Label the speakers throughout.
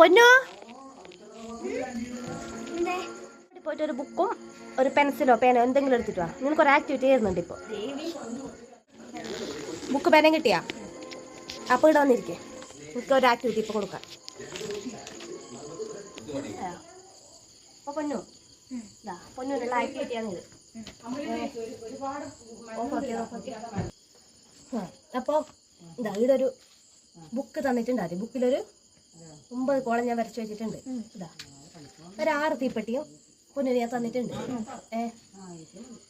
Speaker 1: പൊന്നു? പോയിട്ട് ഒരു ബുക്കും ഒരു പെൻസിലോ പേനോ എന്തെങ്കിലും എടുത്തിട്ട് വാ. നിനക്ക് ഒരു ആക്ടിവിറ്റി ചെയ്യുന്നുണ്ട് ഇപ്പോൾ ബുക്ക് പേനയും കിട്ടിയാ? അപ്പോൾ ഇവിടെ വന്നിരിക്കേ. നിങ്ങൾക്ക് ഒരു ആക്ടിവിറ്റി ഇപ്പോൾ കൊടുക്കാം. അപ്പോൾ പൊന്നു? ഇതാ. പൊന്നുവിനുള്ള ആക്ടിവിറ്റിയാണിത് അപ്പോൾ ഇതാ ഇവിടെ ഒരു ബുക്ക് തന്നിട്ടുണ്ടായിരുന്നു ബുക്കിലൊരു ഒമ്പത് കോളം ഞാൻ വരച്ചു വെച്ചിട്ടുണ്ട്. ഇതാ. ഒരു ആറ് തീപ്പെട്ടിയും പൊന്നിന് ഞാൻ തന്നിട്ടുണ്ട്. ഏ?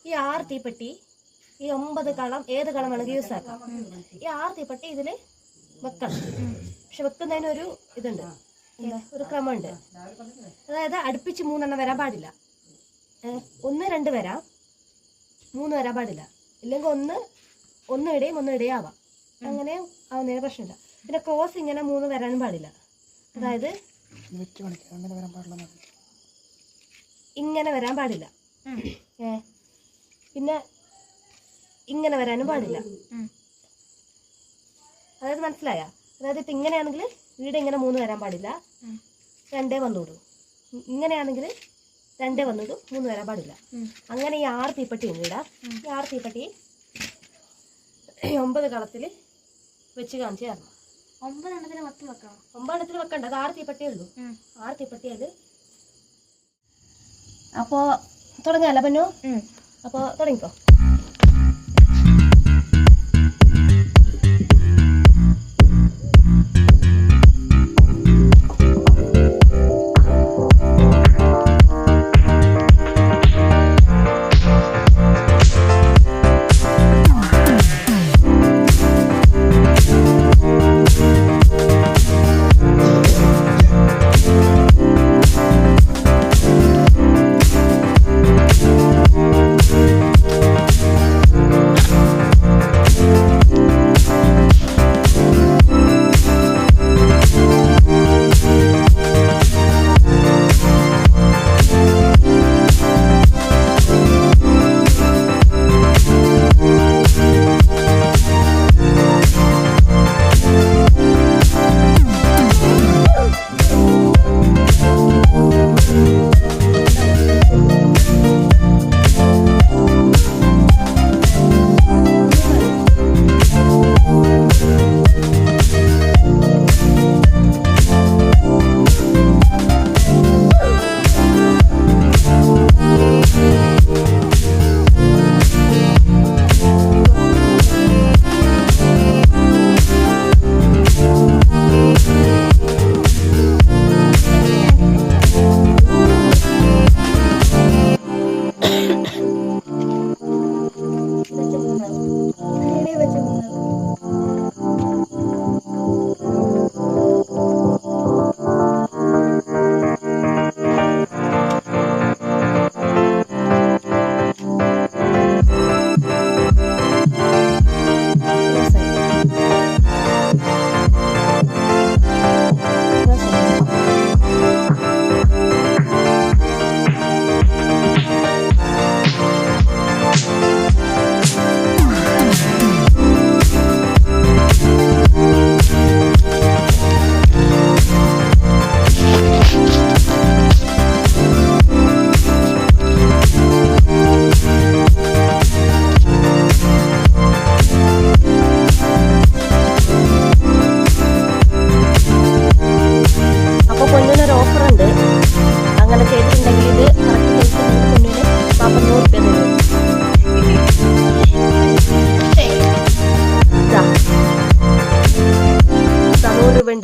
Speaker 1: ഈ ആറ് തീപ്പെട്ടി ഈ ഒമ്പത് കളം ഏത് കളം വേണമെങ്കിൽ യൂസ് ആക്കാം. ഈ ആറ് തീപ്പെട്ടി ഇതിൽ വെക്കണം. പക്ഷെ വെക്കുന്നതിന് ഒരു ഇതുണ്ട്. ഒരു ക്രമമുണ്ട്. അതായത് അടുപ്പിച്ച് മൂന്നെണ്ണം വരാൻ പാടില്ല. ഒന്ന് രണ്ട് വരാം. മൂന്ന് വരാൻ പാടില്ല. ഇല്ലെങ്കിൽ ഒന്ന് ഒന്ന് ഇടയും ഒന്ന് ഇടയും ആവാം. അങ്ങനെ ആവുന്നതിന് പ്രശ്നമില്ല. പിന്നെ ക്രോസ് ഇങ്ങനെ മൂന്ന് വരാനും പാടില്ല. അതായത് ഇങ്ങനെ വരാൻ പാടില്ല. ഏ. പിന്നെ ഇങ്ങനെ വരാനും പാടില്ല. അതായത് മനസ്സിലായ? അതായത് ഇപ്പം ഇങ്ങനെയാണെങ്കിൽ വീട് ഇങ്ങനെ മൂന്ന് വരാൻ പാടില്ല. രണ്ടേ വന്നോളൂ ഇങ്ങനെയാണെങ്കിൽ രണ്ടേ വന്നോളൂ മൂന്ന് വരാൻ പാടില്ല. അങ്ങനെ ഈ ആറ് തീപ്പെട്ടി ഉണ്ട് ഇടാ ഈ ആറ് തീപ്പെട്ടി ഒമ്പത് കളത്തിൽ വെച്ച് കാണിച്ചു തരണം.
Speaker 2: ഒമ്പതെണ്ണത്തിന് മൊത്തം വെക്കണം.
Speaker 1: ഒമ്പതെണ്ണത്തിന് വെക്കണ്ട. അത് ആറ് തീപ്പട്ടിയേ ഉള്ളൂ. ആറ് തീപ്പെട്ടിയത് അപ്പോൾ തുടങ്ങാല്ല പന്നു? അപ്പോൾ തുടങ്ങിക്കോ.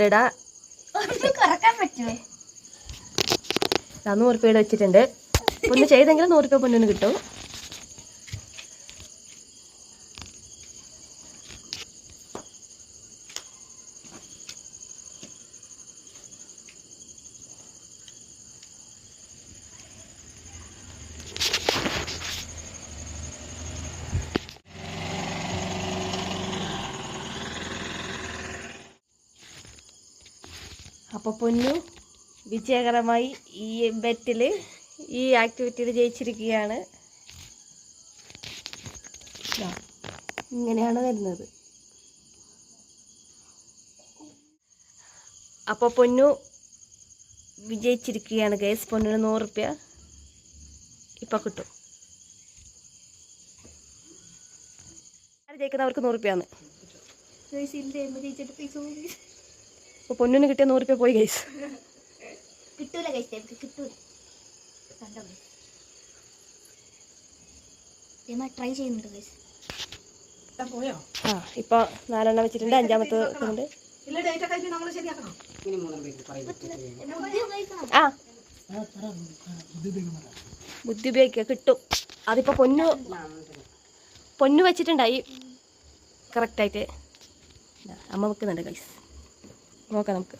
Speaker 1: നൂറ് രൂപ ഉണ്ട് ഇടാ
Speaker 2: കുറയ്ക്കാൻ പറ്റുമോ
Speaker 1: ഇതാ നൂറ് രൂപ ഇവിടെ വെച്ചിട്ടുണ്ട്. ഒന്ന് ചെയ്തെങ്കിലും നൂറ് രൂപ പൊന്നിന് കിട്ടും. അപ്പോൾ പൊന്നു വിജയകരമായി ഈ ബെറ്റിൽ ഈ ആക്ടിവിറ്റിയിൽ ജയിച്ചിരിക്കുകയാണ്. ഇങ്ങനെയാണ് വരുന്നത്. അപ്പോൾ പൊന്നു വിജയിച്ചിരിക്കുകയാണ് ഗൈസ് പൊന്നിന് നൂറ് റുപ്യ ഇപ്പം കിട്ടും. ജയിക്കുന്നവർക്ക് നൂറ് റുപ്യാന്ന് അപ്പോൾ പൊന്നിന് കിട്ടിയ നൂറ് രൂപ പോയി ഗൈസ്
Speaker 2: കിട്ടൂല കഴിച്ച എനിക്ക് കിട്ടൂല. കണ്ടോ ട്രൈ ചെയ്യുന്നുണ്ട്
Speaker 1: ആ ഇപ്പോൾ നാലെണ്ണം വെച്ചിട്ടുണ്ട്. അഞ്ചാമത്തെ ഉണ്ട്
Speaker 3: ഇല്ല ഡേറ്റ് ഒക്കെ നമ്മൾ ശരിയാക്കണം.
Speaker 1: ആ. ബുദ്ധി ഉപയോഗിക്കുക കിട്ടും. അതിപ്പോ പൊന്നു പൊന്നു വെച്ചിട്ടുണ്ടായി. കറക്റ്റായിട്ട് അമ്മ വെക്കുന്നുണ്ട് ഗൈസ് നോക്കാം നമുക്ക്.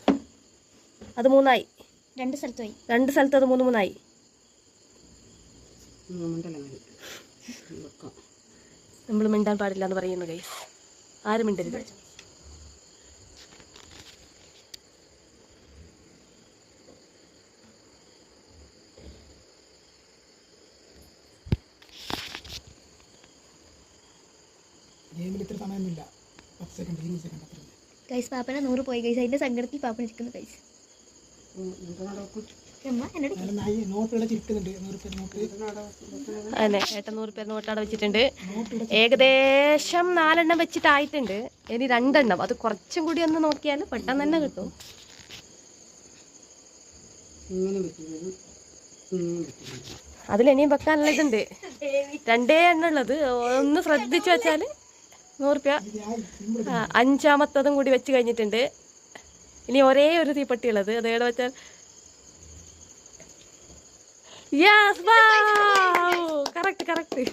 Speaker 1: അത് മൂന്നായി.
Speaker 2: രണ്ട് സ്ഥലത്തുമായി.
Speaker 1: രണ്ട് സ്ഥലത്ത് അത് മൂന്ന് മൂന്നായി. നമ്മൾ മിണ്ടാൻ പാടില്ല എന്ന് പറയുന്നു കൈ ആരും മിണ്ടരുത്.
Speaker 3: ഗെയിമിൽ ഇത്ര സമയമൊന്നുമില്ല. പത്ത് സെക്കൻഡ് ഇരുപത് സെക്കൻഡ് അത്ര
Speaker 2: ഗൈസ് പാപ്പന നൂറ് പോയി. ഗൈസ് അതിന്റെ സങ്കടത്തിൽ പാപ്പന ഇരിക്കുന്നു ഗൈസ്
Speaker 1: അതെ ഏട്ടൻ നൂറ് പേര് നോട്ടവിടെ വെച്ചിട്ടുണ്ട്. ഏകദേശം നാലെണ്ണം വെച്ചിട്ടായിട്ടുണ്ട്. ഇനി രണ്ടെണ്ണം. അത് കുറച്ചും കൂടി ഒന്ന് നോക്കിയാൽ പെട്ടെന്ന് തന്നെ കിട്ടും. അതിലിനിയും വെക്കാനുള്ള ഇതുണ്ട് രണ്ടേ എണ്ണുള്ളത്. ഒന്ന് ശ്രദ്ധിച്ചു വെച്ചാൽ നൂറുപ്യ. അഞ്ചാമത്തതും കൂടി വെച്ച് കഴിഞ്ഞിട്ടുണ്ട്. ഇനി ഒരേ ഒരു തീപ്പെട്ടി ഉള്ളത് അത് എവിടെ വെച്ചാൽ യെസ് കറക്റ്റ് കറക്റ്റ്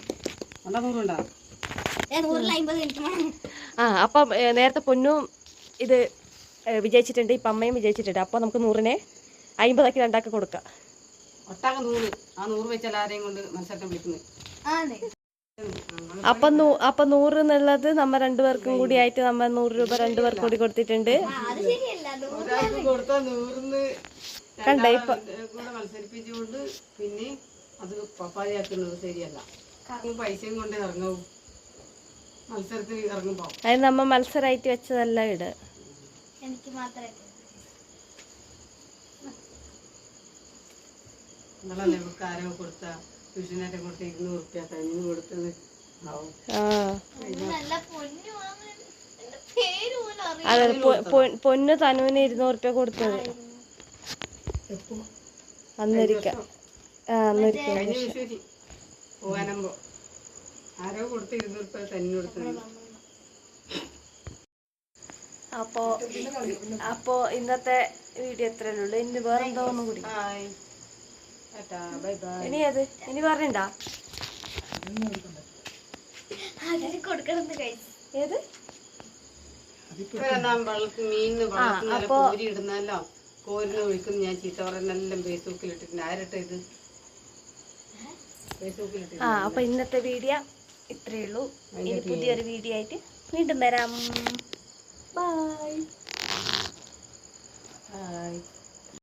Speaker 1: ആ അപ്പം നേരത്തെ പൊന്നും ഇത് വിജയിച്ചിട്ടുണ്ട്. ഇപ്പം അമ്മയും വിജയിച്ചിട്ടുണ്ട്. അപ്പോൾ നമുക്ക് നൂറിനെ അമ്പതാക്കി രണ്ടാക്കി കൊടുക്കാം.
Speaker 4: ഒട്ടാകെ നൂറ്. ആ നൂറ് വെച്ചാൽ ആരെയും കൊണ്ട് മത്സരം വിളിക്കുന്നത്.
Speaker 1: അപ്പം അപ്പൊ നൂറ് എന്നുള്ളത് നമ്മ രണ്ടുപേർക്കും കൂടി ആയിട്ട് നമ്മ നൂറ് രൂപ രണ്ടുപേർക്ക് കൂടി കൊടുത്തിട്ടുണ്ട്. കണ്ട ഇപ്പൊ
Speaker 4: മത്സരിപ്പിച്ചുകൊണ്ട് പിന്നെ അത് ശരിയല്ല. പൈസയും കൊണ്ട് ഇറങ്ങും. മത്സരത്തിന് ഇറങ്ങുമ്പോ.
Speaker 1: അത് നമ്മ മത്സരമായിട്ട് വെച്ചതല്ല ഇട്
Speaker 2: എനിക്ക് മാത്രമേ
Speaker 4: നിങ്ങളല്ലേ നമുക്ക് ആരോ കൊടുത്ത ട്യൂഷനായിട്ട് കൊടുത്ത ഇരുന്നൂറ് റുപ്യ കഴിഞ്ഞു കൊടുത്തത്.
Speaker 1: അതെ പൊന്ന് തനുവിന് ഇരുന്നൂറ് രൂപ കൊടുത്തത് അന്നൊരിക്ക. അന്നൊരിക്ക.
Speaker 4: വിഷുവിന് ആരോ കൊടുത്ത ഇരുന്നൂറ് റുപ്യ തന്നെ കൊടുത്തത്.
Speaker 1: അപ്പോ അപ്പോ ഇന്നത്തെ വീഡിയോ എത്രയുള്ളൂ ഉള്ളൂ. ഇനി വേറെന്താ ഒന്നും കൂടി? ഇനി അത് ഇനി പറഞ്ഞിണ്ടാ? ഏത്?
Speaker 4: ഞാൻ വെള്ളത്തിൽ മീനിന് വെള്ളത്തിൽ കോരി ഇടുന്നല്ലോ കോരിന് ഒഴിക്കുന്ന ഞാൻ ചീത്ത പറയുന്നെല്ലാം ഫേസ്ബുക്കിൽ ഇട്ടിട്ടുണ്ട്. ആരട്ടെ ഇത്? ഫേസ്ബുക്കിൽ
Speaker 1: ആ അപ്പൊ ഇന്നത്തെ വീഡിയോ ഇത്രയേ ഉള്ളൂ. ഇനി പുതിയൊരു വീഡിയോ ആയിട്ട് വീണ്ടും വരാം. Bye
Speaker 4: hi